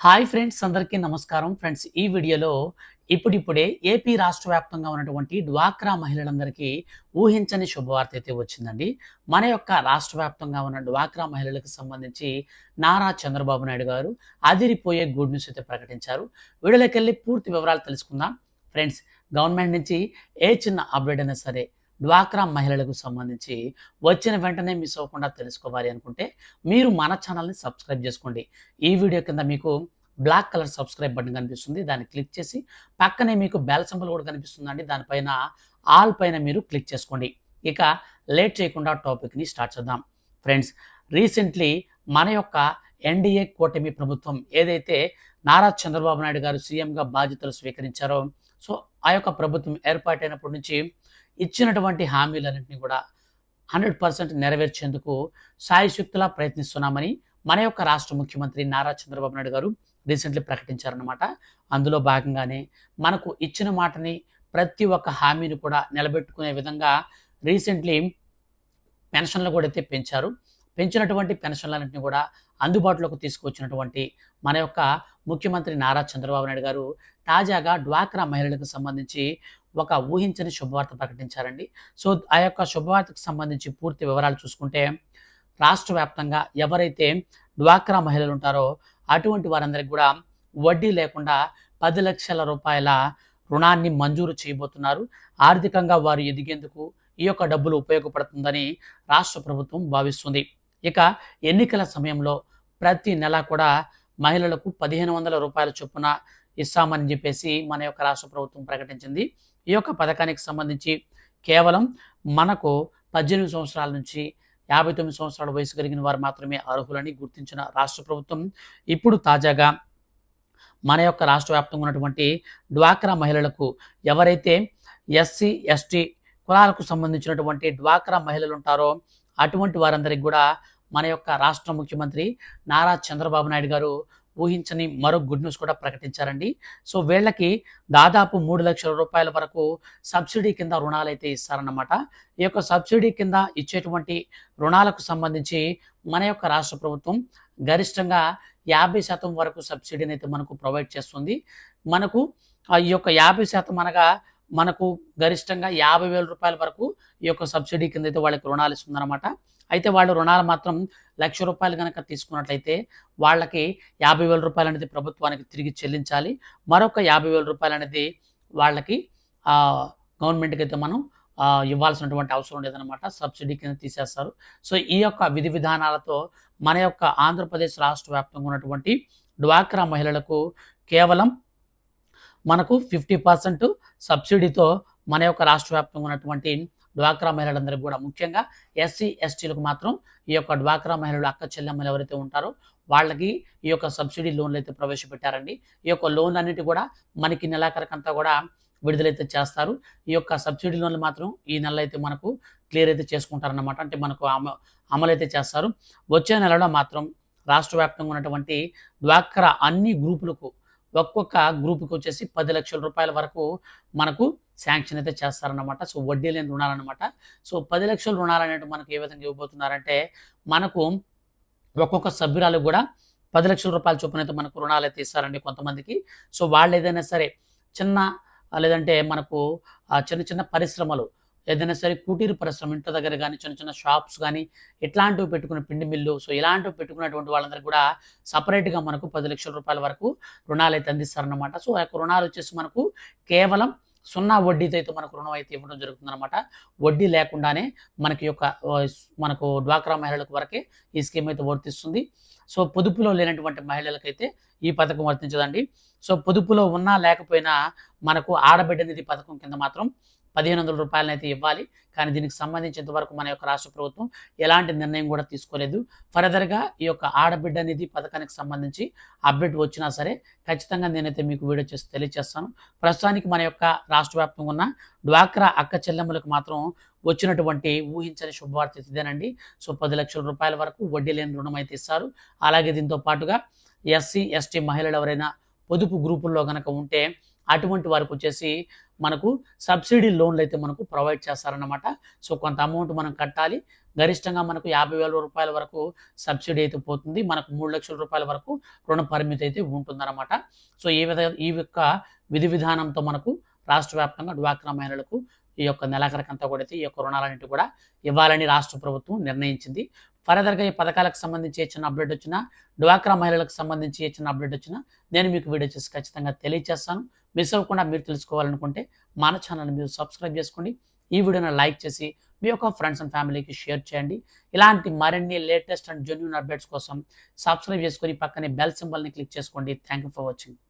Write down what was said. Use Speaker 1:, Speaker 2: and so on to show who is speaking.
Speaker 1: Hi friends అందరికీ నమస్కారం. Friends ఈ వీడియోలో ఇప్పుడిప్పుడే ఏపీ రాష్ట్ర వ్యాప్తంగా ఉన్నటువంటి డ్వాక్రా మహిళలందరికీ ఊహించని శుభవార్త అయితే వచ్చిందండి. మన యొక్క రాష్ట్ర వ్యాప్తంగా ఉన్న డ్వాక్రా మహిళలకు సంబంధించి నారా చంద్రబాబు నాయుడు గారు అదిరిపోయే గుడ్ న్యూస్ అయితే ప్రకటించారు. వీడియోలోకి వెళ్ళి పూర్తి వివరాలు తెలుసుకుందాం. ఫ్రెండ్స్ గవర్నమెంట్ నుంచి ఏ చిన్న అప్డేట్ అయినా సరే డ్వాక్రా మహిళలకు సంబంధించి వచ్చిన వెంటనే మిస్ అవ్వకుండా తెలుసుకోవాలి అనుకుంటే మీరు మన ఛానల్ని సబ్స్క్రైబ్ చేసుకోండి. ఈ వీడియో కింద మీకు బ్లాక్ కలర్ సబ్స్క్రైబ్ బటన్ కనిపిస్తుంది. దాన్ని క్లిక్ చేసి పక్కనే మీకు బెల్ సింబల్ కూడా కనిపిస్తుందండి. దానిపైన ఆల్ పైన మీరు క్లిక్ చేసుకోండి. ఇక లేట్ చేయకుండా టాపిక్ని స్టార్ట్ చేద్దాం. ఫ్రెండ్స్ రీసెంట్లీ మన యొక్క ఎన్డీఏ కూటమి ప్రభుత్వం ఏదైతే నారా చంద్రబాబు నాయుడు గారు సీఎంగా బాధ్యతలు స్వీకరించారో సో ఆ యొక్క ప్రభుత్వం ఏర్పాటైనప్పటి నుంచి ఇచ్చినటువంటి హామీలన్నింటినీ కూడా హండ్రెడ్ పర్సెంట్ నెరవేర్చేందుకు సాయశక్తులా ప్రయత్నిస్తున్నామని మన యొక్క రాష్ట్ర ముఖ్యమంత్రి నారా చంద్రబాబు నాయుడు గారు రీసెంట్లీ ప్రకటించారనమాట అందులో భాగంగానే మనకు ఇచ్చిన మాటని ప్రతి ఒక్క హామీని కూడా నిలబెట్టుకునే విధంగా రీసెంట్లీ పెన్షన్లు కూడా అయితే పెంచారు. పెంచినటువంటి పెన్షన్లన్నింటినీ కూడా అందుబాటులోకి తీసుకొచ్చినటువంటి మన యొక్క ముఖ్యమంత్రి నారా చంద్రబాబు నాయుడు గారు తాజాగా డ్వాక్రా మహిళలకు సంబంధించి ఒక ఊహించని శుభవార్త ప్రకటించారండి. సో ఆ యొక్క శుభవార్తకు సంబంధించి పూర్తి వివరాలు చూసుకుంటే రాష్ట్ర వ్యాప్తంగా ఎవరైతే డ్వాక్రా మహిళలు ఉంటారో అటువంటి వారందరికి కూడా వడ్డీ లేకుండా పది లక్షల రూపాయల రుణాన్ని మంజూరు చేయబోతున్నారు. ఆర్థికంగా వారు ఎదిగేందుకు ఈ యొక్క డబ్బులు ఉపయోగపడుతుందని రాష్ట్ర ప్రభుత్వం భావిస్తుంది. ఇక ఎన్నికల సమయంలో ప్రతి నెల కూడా మహిళలకు పదిహేను వందల రూపాయల చొప్పున ఇస్తామని చెప్పేసి మన యొక్క రాష్ట్ర ప్రభుత్వం ప్రకటించింది. ఈ యొక్క పథకానికి సంబంధించి కేవలం మనకు పద్దెనిమిది సంవత్సరాల నుంచి యాభై తొమ్మిది సంవత్సరాల వయసు కలిగిన వారు మాత్రమే అర్హులని గుర్తించిన రాష్ట్ర ప్రభుత్వం. ఇప్పుడు తాజాగా మన యొక్క రాష్ట్ర వ్యాప్తంగా ఉన్నటువంటి డ్వాక్రా మహిళలకు ఎవరైతే ఎస్సీ ఎస్టీ కులాలకు సంబంధించినటువంటి డ్వాక్రా మహిళలు ఉంటారో అటువంటి వారందరికి కూడా మన యొక్క రాష్ట్ర ముఖ్యమంత్రి నారా చంద్రబాబు నాయుడు గారు ఊహించని మరో గుడ్ న్యూస్ కూడా ప్రకటించారండి. సో వీళ్ళకి దాదాపు మూడు లక్షల రూపాయల వరకు సబ్సిడీ కింద రుణాలు అయితే ఇస్తారన్నమాట. ఈ యొక్క సబ్సిడీ కింద ఇచ్చేటువంటి రుణాలకు సంబంధించి మన యొక్క రాష్ట్ర ప్రభుత్వం గరిష్టంగా యాభై శాతం వరకు సబ్సిడీని అయితే మనకు ప్రొవైడ్ చేస్తుంది. మనకు ఆ ఈ యొక్క యాభై శాతం అనగా మనకు గరిష్టంగా యాభై వేల రూపాయల వరకు ఈ యొక్క సబ్సిడీ కింద అయితే వాళ్ళకి రుణాలు ఇస్తుందన్నమాట. అయితే వాళ్ళు రుణాలు మాత్రం లక్ష రూపాయలు కనుక తీసుకున్నట్లయితే వాళ్ళకి యాభై వేల రూపాయలు అనేది ప్రభుత్వానికి తిరిగి చెల్లించాలి. మరొక యాభై వేల రూపాయలు అనేది వాళ్ళకి గవర్నమెంట్కి అయితే మనం ఇవ్వాల్సినటువంటి అవసరం లేదనమాట సబ్సిడీ కింద తీసేస్తారు. సో ఈ యొక్క విధి విధానాలతో మన యొక్క ఆంధ్రప్రదేశ్ రాష్ట్ర వ్యాప్తంగా ఉన్నటువంటి డ్వాక్రా మహిళలకు కేవలం మనకు ఫిఫ్టీ పర్సెంట్ సబ్సిడీతో మన యొక్క రాష్ట్ర వ్యాప్తంగా ఉన్నటువంటి డ్వాక్రా మహిళలందరికీ కూడా ముఖ్యంగా ఎస్సీ ఎస్టీలకు మాత్రం ఈ యొక్క డ్వాక్రా మహిళలు అక్క చెల్లెమ్మలు ఎవరైతే ఉంటారో వాళ్ళకి ఈ యొక్క సబ్సిడీ లోన్లు అయితే ప్రవేశపెట్టారండి. ఈ యొక్క లోన్ అన్నిటి కూడా మనకి నెలాఖరికంతా కూడా విడుదలైతే చేస్తారు. ఈ యొక్క సబ్సిడీ లోన్లు మాత్రం ఈ నెల అయితే మనకు క్లియర్ అయితే చేసుకుంటారన్నమాట. అంటే మనకు అమ అమలు అయితే చేస్తారు. వచ్చే నెలలో మాత్రం రాష్ట్ర వ్యాప్తంగా ఉన్నటువంటి డ్వాక్రా అన్ని గ్రూపులకు ఒక్కొక్క గ్రూప్కి వచ్చేసి పది లక్షల రూపాయల వరకు మనకు శాంక్షన్ అయితే చేస్తారన్నమాట. సో వడ్డీ లేని రుణాలు అనమాట సో పది లక్షల రుణాలు అనేవి మనకు ఏ విధంగా ఇవ్వబోతున్నారంటే మనకు ఒక్కొక్క సభ్యురాలు కూడా పది లక్షల రూపాయల చొప్పున అయితే మనకు రుణాలు అయితే ఇస్తారండి కొంతమందికి. సో వాళ్ళు ఏదైనా సరే చిన్న లేదంటే మనకు ఆ, చిన్న చిన్న పరిశ్రమలు ఏదైనా సరే కుటీర పరిశ్రమ ఇంటి దగ్గర కానీ చిన్న చిన్న షాప్స్ కానీ ఇట్లాంటివి పెట్టుకున్న పిండి మిల్లు. సో ఇలాంటివి పెట్టుకున్నటువంటి వాళ్ళందరూ కూడా సపరేట్గా మనకు పది లక్షల రూపాయల వరకు రుణాలు అయితే అందిస్తారనమాట సో ఆ యొక్క రుణాలు వచ్చేసి మనకు కేవలం సున్నా వడ్డీతో అయితే మనకు రుణం అయితే ఇవ్వడం జరుగుతుందన్నమాట. వడ్డీ లేకుండానే మనకి యొక్క మనకు డ్వాక్రా మహిళలకు వరకే ఈ స్కీమ్ అయితే వర్తిస్తుంది. సో పొదుపులో లేనటువంటి మహిళలకైతే ఈ పథకం వర్తించదండి. సో పొదుపులో ఉన్నా లేకపోయినా మనకు ఆడబిడ్డ నిధి పథకం కింద మాత్రం పదిహేను వందల రూపాయలను అయితే ఇవ్వాలి. కానీ దీనికి సంబంధించినంత వరకు మన యొక్క రాష్ట్ర ప్రభుత్వం ఎలాంటి నిర్ణయం కూడా తీసుకోలేదు. ఫర్దర్గా ఈ యొక్క ఆడబిడ్డ నిధి పథకానికి సంబంధించి అప్డేట్ వచ్చినా సరే ఖచ్చితంగా నేనైతే మీకు వీడియో చేసి తెలియజేస్తాను ప్రస్తుతానికి మన యొక్క రాష్ట్ర వ్యాప్తంగా ఉన్న డ్వాక్రా అక్క చెల్లెమ్మలకు మాత్రం వచ్చినటువంటి ఊహించని శుభవార్త ఇదేనండి. సో పది లక్షల రూపాయల వరకు వడ్డీ లేని రుణం అయితే ఇస్తారు. అలాగే దీంతో పాటుగా ఎస్సీ ఎస్టీ మహిళలు ఎవరైనా పొదుపు గ్రూపుల్లో కనుక ఉంటే అటువంటి వారికి వచ్చేసి మనకు సబ్సిడీ లోన్లు అయితే మనకు ప్రొవైడ్ చేస్తారన్నమాట. సో కొంత అమౌంట్ మనం కట్టాలి. గరిష్టంగా మనకు యాభై వేల రూపాయల వరకు సబ్సిడీ అయితే పోతుంది. మనకు మూడు లక్షల రూపాయల వరకు రుణ పరిమితి అయితే ఉంటుందన్నమాట. సో ఈ విధ ఈ యొక్క విధి విధానంతో మనకు రాష్ట్ర వ్యాప్తంగా డ్వాక్రా మహిళలకు ఈ యొక్క నెలాఖరికంతా కూడా ఈ యొక్క రుణాలన్నింటి కూడా ఇవ్వాలని రాష్ట్ర ప్రభుత్వం నిర్ణయించింది. ఫర్దర్గా ఈ పథకాలకు సంబంధించి చిన్న అప్డేట్ వచ్చినా డ్వాక్రా మహిళలకు సంబంధించి చిన్న అప్డేట్ వచ్చినా నేను మీకు వీడియో చేసి ఖచ్చితంగా తెలియజేస్తాను. మిస్ అవ్వకుండా మీరు తెలుసుకోవాలనుకుంటే మన ఛానల్ని మీరు సబ్స్క్రైబ్ చేసుకోండి. ఈ వీడియోని లైక్ చేసి మీ యొక్క ఫ్రెండ్స్ అండ్ ఫ్యామిలీకి షేర్ చేయండి. ఇలాంటి మరిన్ని లేటెస్ట్ అండ్ జెన్యున్ అప్డేట్స్ కోసం సబ్స్క్రైబ్ చేసుకొని పక్కనే బెల్ సింబల్ని క్లిక్ చేసుకోండి. Thank you for watching.